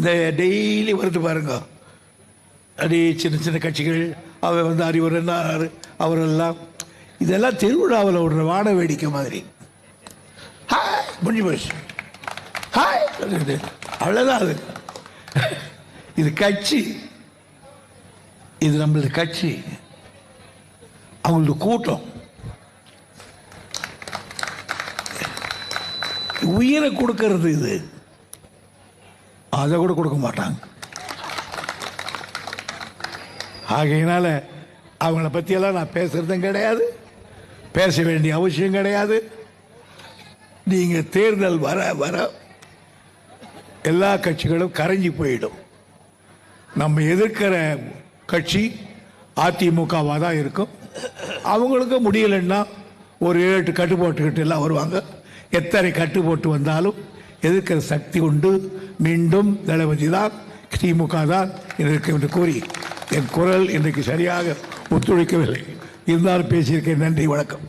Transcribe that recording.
இந்த டெய்லி வருது பாருங்க. அப்படியே சின்ன சின்ன கட்சிகள் அவர் வந்து அறிவர் என்ன அவரெல்லாம் இதெல்லாம் திருவிழாவில் விடுற வான வேடிக்கை மாதிரி. ஹாய் முடிஞ்சு போச்சு. ஹாய் அவ்வளோதான் அது. இது கட்சி. இது நம்மளது கட்சி. அவங்களது கூட்டம். உயிரை கொடுக்கறது இது. அதை கூட கொடுக்க மாட்டாங்க. ஆகையினால அவங்கள பற்றியெல்லாம் நான் பேசுறதும் கிடையாது. பேச வேண்டிய அவசியம் கிடையாது. நீங்கள் தேர்தல் வர வர எல்லா கட்சிகளும் கரைஞ்சி போயிடும். நம்ம எதிர்க்கிற கட்சி அதிமுகவாக தான் இருக்கும். அவங்களுக்கு முடியலைன்னா ஒரு ஏழு கட்டு போட்டுக்கிட்டு எல்லாம் வருவாங்க. எத்தனை கட்டு போட்டு வந்தாலும் எதிர்க்கிற சக்தி உண்டு. மீண்டும் தளபதி தான் திமுக தான் இருக்கு என்று கூறி என் குரல் இன்றைக்கு சரியாக ஒத்துழைக்கவில்லை. இருந்தாலும் பேசியிருக்கேன் நன்றி வணக்கம்.